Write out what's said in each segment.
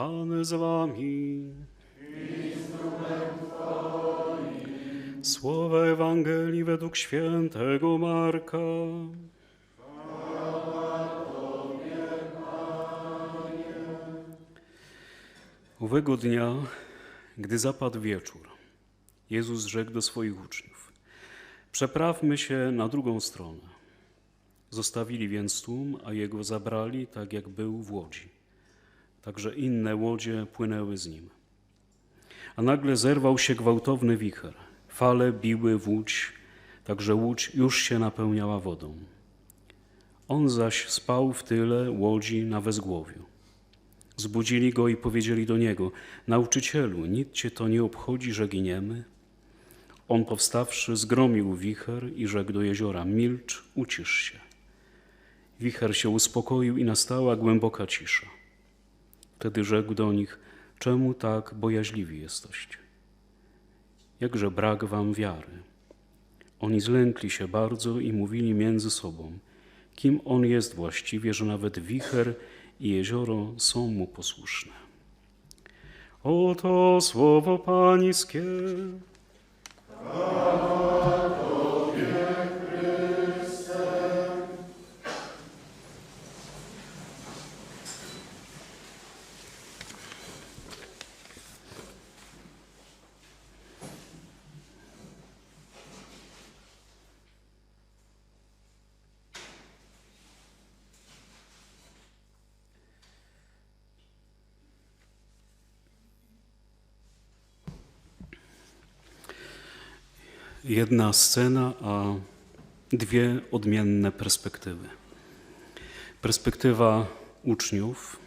Pan z wami. Słowa Ewangelii według świętego Marka. Owego dnia, gdy zapadł wieczór, Jezus rzekł do swoich uczniów: Przeprawmy się na drugą stronę. Zostawili więc tłum, a jego zabrali, tak jak był w łodzi. Także inne łodzie płynęły z nim. A nagle zerwał się gwałtowny wicher. Fale biły w łódź, tak że łódź już się napełniała wodą. On zaś spał w tyle łodzi na wezgłowiu. Zbudzili go i powiedzieli do niego: Nauczycielu, nic cię to nie obchodzi, że giniemy? On powstawszy, zgromił wicher i rzekł do jeziora: Milcz, ucisz się. Wicher się uspokoił i nastała głęboka cisza. Wtedy rzekł do nich: Czemu tak bojaźliwi jesteście? Jakże brak wam wiary? Oni zlękli się bardzo i mówili między sobą: Kim on jest właściwie, że nawet wicher i jezioro są mu posłuszne? Oto słowo Pańskie. Jedna scena, a dwie odmienne perspektywy. Perspektywa uczniów,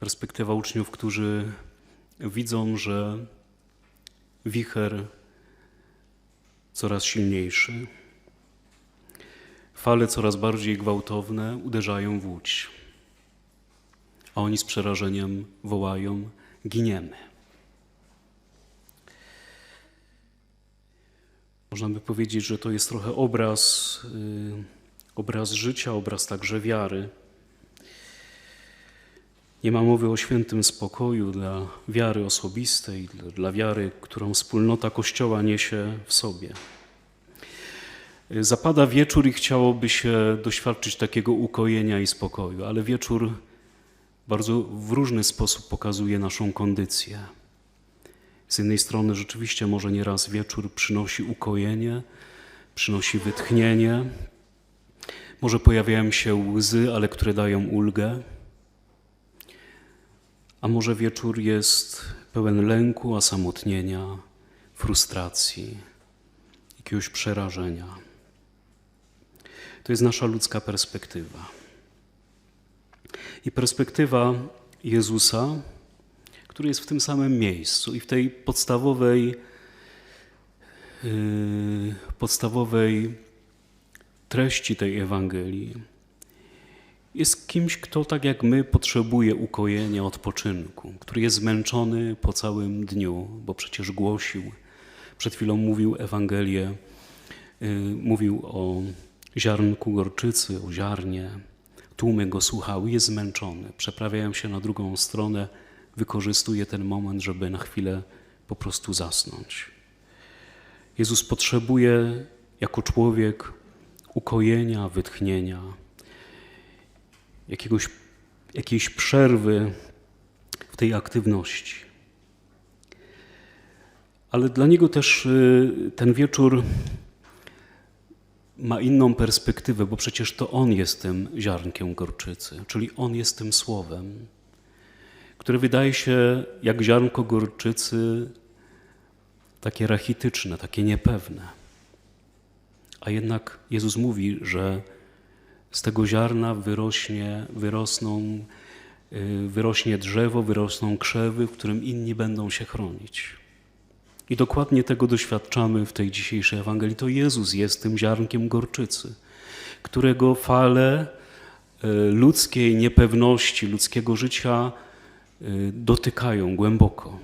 perspektywa uczniów, którzy widzą, że wicher coraz silniejszy, fale coraz bardziej gwałtowne uderzają w łódź, a oni z przerażeniem wołają: Giniemy. Można by powiedzieć, że to jest trochę obraz, y, obraz życia, obraz także wiary. Nie ma mowy o świętym spokoju dla wiary osobistej, dla, wiary, którą wspólnota Kościoła niesie w sobie. Zapada wieczór i chciałoby się doświadczyć takiego ukojenia i spokoju, ale wieczór bardzo w różny sposób pokazuje naszą kondycję. Z jednej strony rzeczywiście może nieraz wieczór przynosi ukojenie, przynosi wytchnienie, może pojawiają się łzy, ale które dają ulgę, a może wieczór jest pełen lęku, osamotnienia, frustracji, jakiegoś przerażenia. To jest nasza ludzka perspektywa. I perspektywa Jezusa, który jest w tym samym miejscu i w tej podstawowej, yy, podstawowej treści tej Ewangelii jest kimś, kto tak jak my potrzebuje ukojenia, odpoczynku, który jest zmęczony po całym dniu, bo przecież głosił, przed chwilą mówił Ewangelię, yy, mówił o ziarnku gorczycy, o ziarnie, tłumy go słuchały, jest zmęczony, przeprawiają się na drugą stronę, wykorzystuje ten moment, żeby na chwilę po prostu zasnąć. Jezus potrzebuje jako człowiek ukojenia, wytchnienia, jakiegoś, jakiejś przerwy w tej aktywności. Ale dla niego też y, ten wieczór ma inną perspektywę, bo przecież to on jest tym ziarnkiem gorczycy, czyli on jest tym słowem które wydaje się jak ziarnko gorczycy takie rachityczne, takie niepewne. A jednak Jezus mówi, że z tego ziarna wyrośnie, wyrosną, y, wyrośnie drzewo, wyrosną krzewy, w którym inni będą się chronić. I dokładnie tego doświadczamy w tej dzisiejszej Ewangelii. To Jezus jest tym ziarnkiem gorczycy, którego fale y, ludzkiej niepewności, ludzkiego życia dotykają głęboko.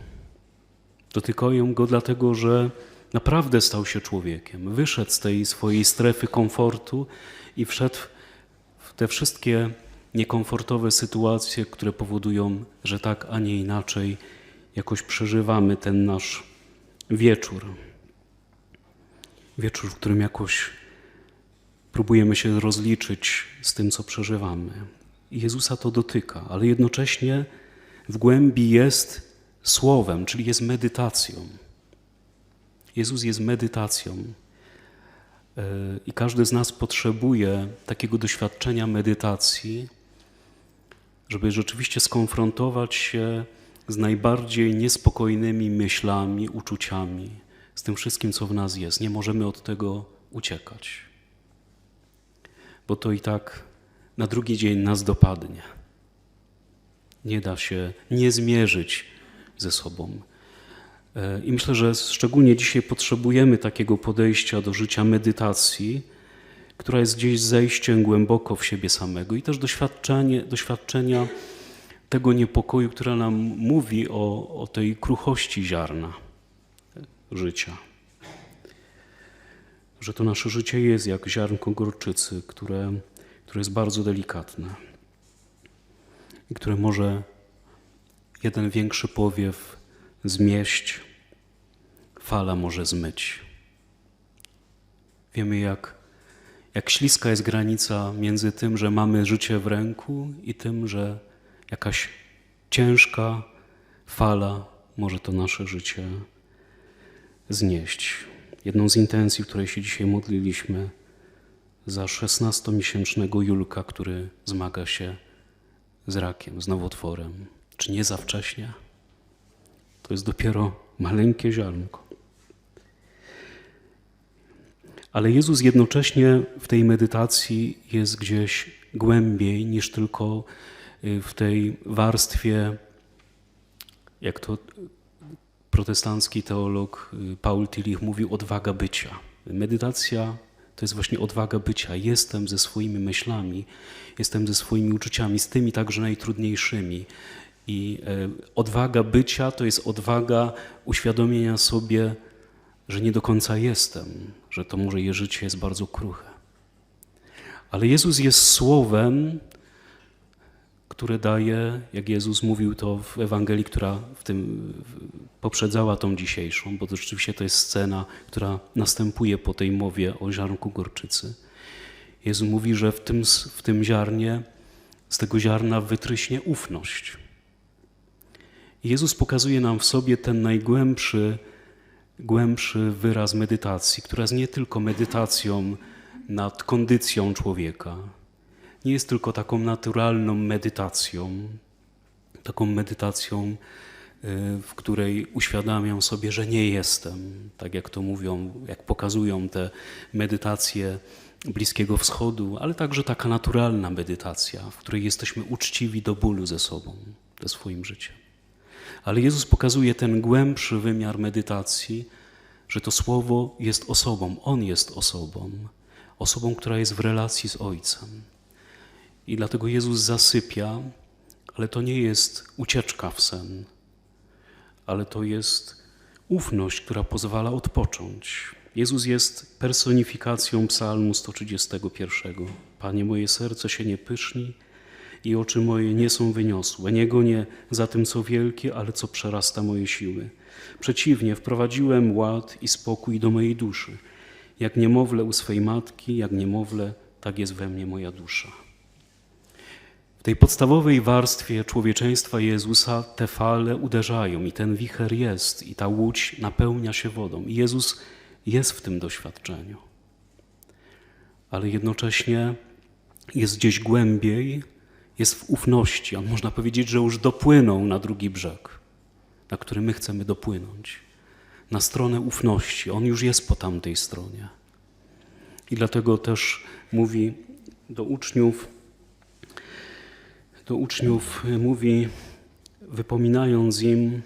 Dotykają go dlatego, że naprawdę stał się człowiekiem. Wyszedł z tej swojej strefy komfortu i wszedł w te wszystkie niekomfortowe sytuacje, które powodują, że tak, a nie inaczej jakoś przeżywamy ten nasz wieczór. Wieczór, w którym jakoś próbujemy się rozliczyć z tym, co przeżywamy. Jezusa to dotyka, ale jednocześnie w głębi jest słowem, czyli jest medytacją. Jezus jest medytacją. Yy, I każdy z nas potrzebuje takiego doświadczenia medytacji, żeby rzeczywiście skonfrontować się z najbardziej niespokojnymi myślami, uczuciami, z tym wszystkim, co w nas jest. Nie możemy od tego uciekać, bo to i tak na drugi dzień nas dopadnie. Nie da się nie zmierzyć ze sobą. I myślę, że szczególnie dzisiaj potrzebujemy takiego podejścia do życia medytacji, która jest gdzieś zejściem głęboko w siebie samego i też doświadczenie, doświadczenia tego niepokoju, która nam mówi o, o tej kruchości ziarna życia. Że to nasze życie jest jak ziarnko gorczycy, które, które jest bardzo delikatne które może jeden większy powiew zmieść, fala może zmyć. Wiemy, jak, jak śliska jest granica między tym, że mamy życie w ręku i tym, że jakaś ciężka fala może to nasze życie znieść. Jedną z intencji, której się dzisiaj modliliśmy, za 16-miesięcznego Julka, który zmaga się z rakiem, z nowotworem. Czy nie za wcześnie? To jest dopiero maleńkie ziarnko. Ale Jezus jednocześnie w tej medytacji jest gdzieś głębiej niż tylko y, w tej warstwie, jak to protestancki teolog y, Paul Tillich mówił, odwaga bycia. Medytacja to jest właśnie odwaga bycia. Jestem ze swoimi myślami, jestem ze swoimi uczuciami, z tymi także najtrudniejszymi. I e, odwaga bycia to jest odwaga uświadomienia sobie, że nie do końca jestem, że to może je życie jest bardzo kruche. Ale Jezus jest słowem, które daje, jak Jezus mówił to w Ewangelii, która w tym poprzedzała tą dzisiejszą, bo to rzeczywiście to jest scena, która następuje po tej mowie o ziarnku gorczycy. Jezus mówi, że w tym, w tym ziarnie, z tego ziarna wytryśnie ufność. Jezus pokazuje nam w sobie ten najgłębszy, głębszy wyraz medytacji, która jest nie tylko medytacją nad kondycją człowieka, nie jest tylko taką naturalną medytacją, taką medytacją, y, w której uświadamiam sobie, że nie jestem, tak jak to mówią, jak pokazują te medytacje Bliskiego Wschodu, ale także taka naturalna medytacja, w której jesteśmy uczciwi do bólu ze sobą, ze swoim życiem. Ale Jezus pokazuje ten głębszy wymiar medytacji, że to słowo jest osobą, On jest osobą, osobą, która jest w relacji z Ojcem. I dlatego Jezus zasypia, ale to nie jest ucieczka w sen, ale to jest ufność, która pozwala odpocząć. Jezus jest personifikacją Psalmu 131. Panie, moje serce się nie pyszni i oczy moje nie są wyniosłe. Nie gonię za tym, co wielkie, ale co przerasta moje siły. Przeciwnie, wprowadziłem ład i spokój do mojej duszy. Jak niemowlę u swej matki, jak niemowlę, tak jest we mnie moja dusza tej podstawowej warstwie człowieczeństwa Jezusa te fale uderzają i ten wicher jest i ta łódź napełnia się wodą. I Jezus jest w tym doświadczeniu. Ale jednocześnie jest gdzieś głębiej, jest w ufności. On można powiedzieć, że już dopłynął na drugi brzeg, na który my chcemy dopłynąć. Na stronę ufności. On już jest po tamtej stronie. I dlatego też mówi do uczniów, do uczniów mówi, wypominając im,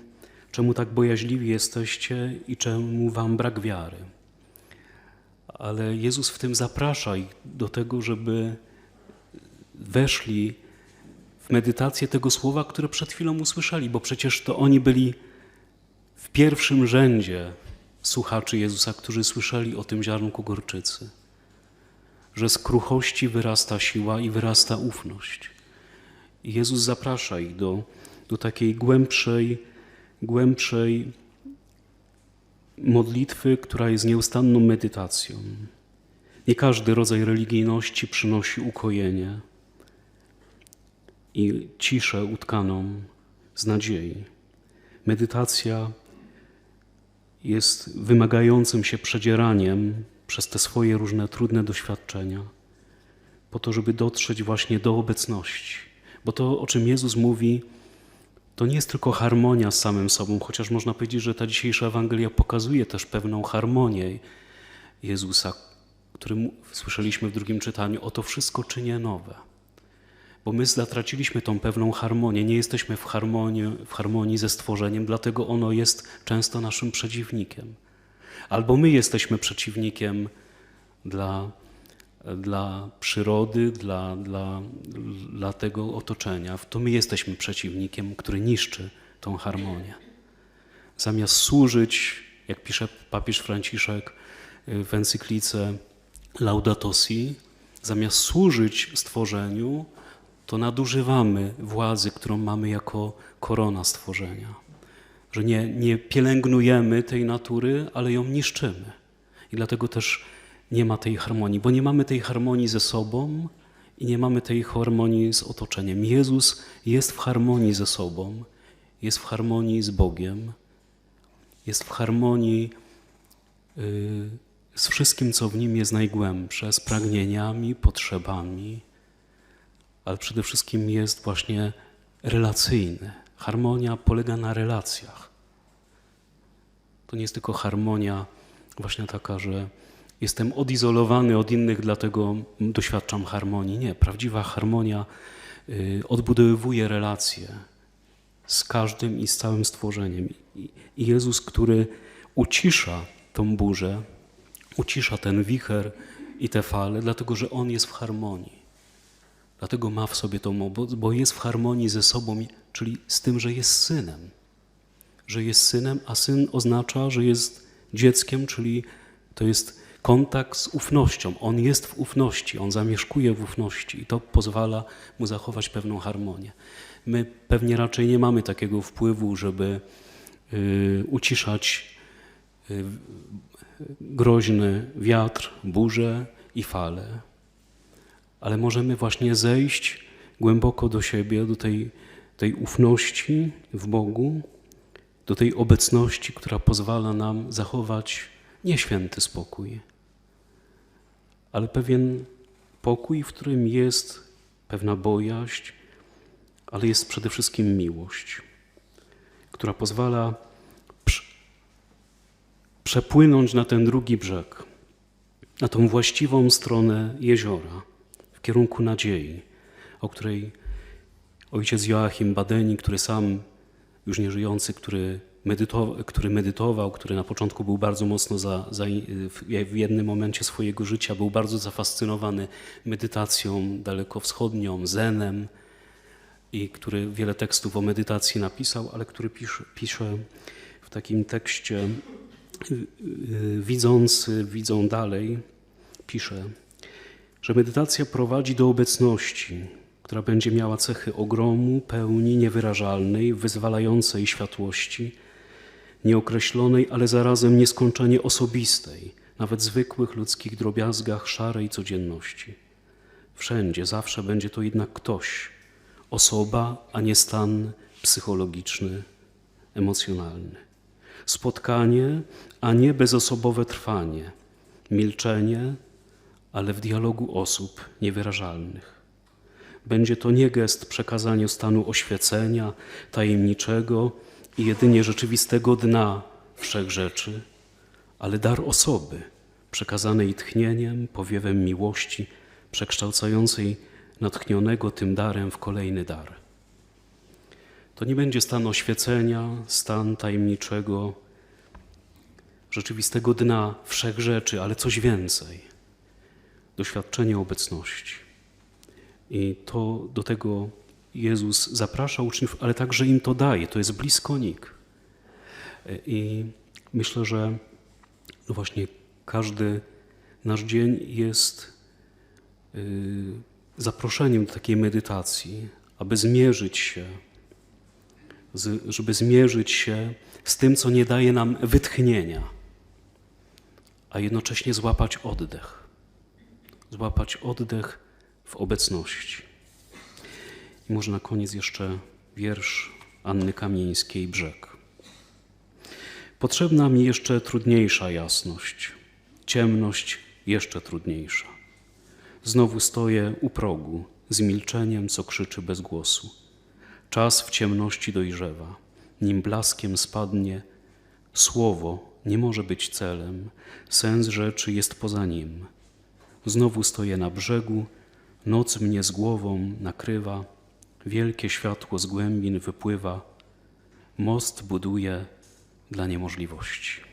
czemu tak bojaźliwi jesteście i czemu wam brak wiary. Ale Jezus w tym zaprasza ich do tego, żeby weszli w medytację tego słowa, które przed chwilą usłyszeli, bo przecież to oni byli w pierwszym rzędzie słuchaczy Jezusa, którzy słyszeli o tym ziarnku gorczycy, że z kruchości wyrasta siła i wyrasta ufność Jezus zaprasza ich do, do takiej głębszej, głębszej modlitwy, która jest nieustanną medytacją. Nie każdy rodzaj religijności przynosi ukojenie i ciszę utkaną z nadziei. Medytacja jest wymagającym się przedzieraniem przez te swoje różne trudne doświadczenia, po to, żeby dotrzeć właśnie do obecności. Bo to, o czym Jezus mówi, to nie jest tylko harmonia z samym sobą, chociaż można powiedzieć, że ta dzisiejsza Ewangelia pokazuje też pewną harmonię Jezusa, którym słyszeliśmy w drugim czytaniu, oto wszystko czynię nowe. Bo my zatraciliśmy tą pewną harmonię, nie jesteśmy w harmonii, w harmonii ze stworzeniem, dlatego ono jest często naszym przeciwnikiem. Albo my jesteśmy przeciwnikiem dla, dla przyrody, dla, dla, dla tego otoczenia. To my jesteśmy przeciwnikiem, który niszczy tą harmonię. Zamiast służyć, jak pisze papież Franciszek w encyklice Laudato Si, zamiast służyć stworzeniu, to nadużywamy władzy, którą mamy jako korona stworzenia. Że nie, nie pielęgnujemy tej natury, ale ją niszczymy. I dlatego też nie ma tej harmonii, bo nie mamy tej harmonii ze sobą i nie mamy tej harmonii z otoczeniem. Jezus jest w harmonii ze sobą, jest w harmonii z Bogiem, jest w harmonii y, z wszystkim, co w nim jest najgłębsze, z pragnieniami, potrzebami, ale przede wszystkim jest właśnie relacyjny. Harmonia polega na relacjach. To nie jest tylko harmonia właśnie taka, że jestem odizolowany od innych, dlatego doświadczam harmonii. Nie, prawdziwa harmonia y, odbudowuje relacje z każdym i z całym stworzeniem. I Jezus, który ucisza tą burzę, ucisza ten wicher i te fale, dlatego że On jest w harmonii. Dlatego ma w sobie tą moc, bo jest w harmonii ze sobą, czyli z tym, że jest synem. Że jest synem, a syn oznacza, że jest dzieckiem, czyli to jest kontakt z ufnością. On jest w ufności, on zamieszkuje w ufności i to pozwala mu zachować pewną harmonię. My pewnie raczej nie mamy takiego wpływu, żeby y, uciszać y, groźny wiatr, burzę i fale ale możemy właśnie zejść głęboko do siebie, do tej, tej ufności w Bogu, do tej obecności, która pozwala nam zachować nie święty spokój, ale pewien pokój, w którym jest pewna bojaźń, ale jest przede wszystkim miłość, która pozwala przepłynąć na ten drugi brzeg, na tą właściwą stronę jeziora w kierunku nadziei, o której ojciec Joachim Badeni, który sam już nieżyjący, który, medytował, który medytował, który na początku był bardzo mocno za, za, w jednym momencie swojego życia był bardzo zafascynowany medytacją dalekowschodnią, zenem i który wiele tekstów o medytacji napisał, ale który pisze, pisze w takim tekście y, y, widzący widzą dalej, pisze że medytacja prowadzi do obecności, która będzie miała cechy ogromu, pełni niewyrażalnej, wyzwalającej światłości, nieokreślonej, ale zarazem nieskończenie osobistej, nawet zwykłych ludzkich drobiazgach szarej codzienności. Wszędzie, zawsze będzie to jednak ktoś, osoba, a nie stan psychologiczny, emocjonalny. Spotkanie, a nie bezosobowe trwanie, milczenie, ale w dialogu osób niewyrażalnych. Będzie to nie gest przekazania stanu oświecenia, tajemniczego i jedynie rzeczywistego dna wszech rzeczy, ale dar osoby, przekazanej tchnieniem, powiewem miłości, przekształcającej natchnionego tym darem w kolejny dar. To nie będzie stan oświecenia, stan tajemniczego, rzeczywistego dna wszech rzeczy, ale coś więcej doświadczenie obecności. I to do tego Jezus zaprasza uczniów, ale także im to daje. To jest bliskonik. I myślę, że właśnie każdy nasz dzień jest y, zaproszeniem do takiej medytacji, aby zmierzyć się, żeby zmierzyć się z tym, co nie daje nam wytchnienia, a jednocześnie złapać oddech. Złapać oddech w obecności. I może na koniec jeszcze wiersz Anny Kamieńskiej Brzeg. Potrzebna mi jeszcze trudniejsza jasność, ciemność jeszcze trudniejsza. Znowu stoję u progu, z milczeniem, co krzyczy bez głosu. Czas w ciemności dojrzewa, nim blaskiem spadnie. Słowo nie może być celem, sens rzeczy jest poza nim. Znowu stoję na brzegu, noc mnie z głową nakrywa, wielkie światło z głębin wypływa, most buduje dla niemożliwości.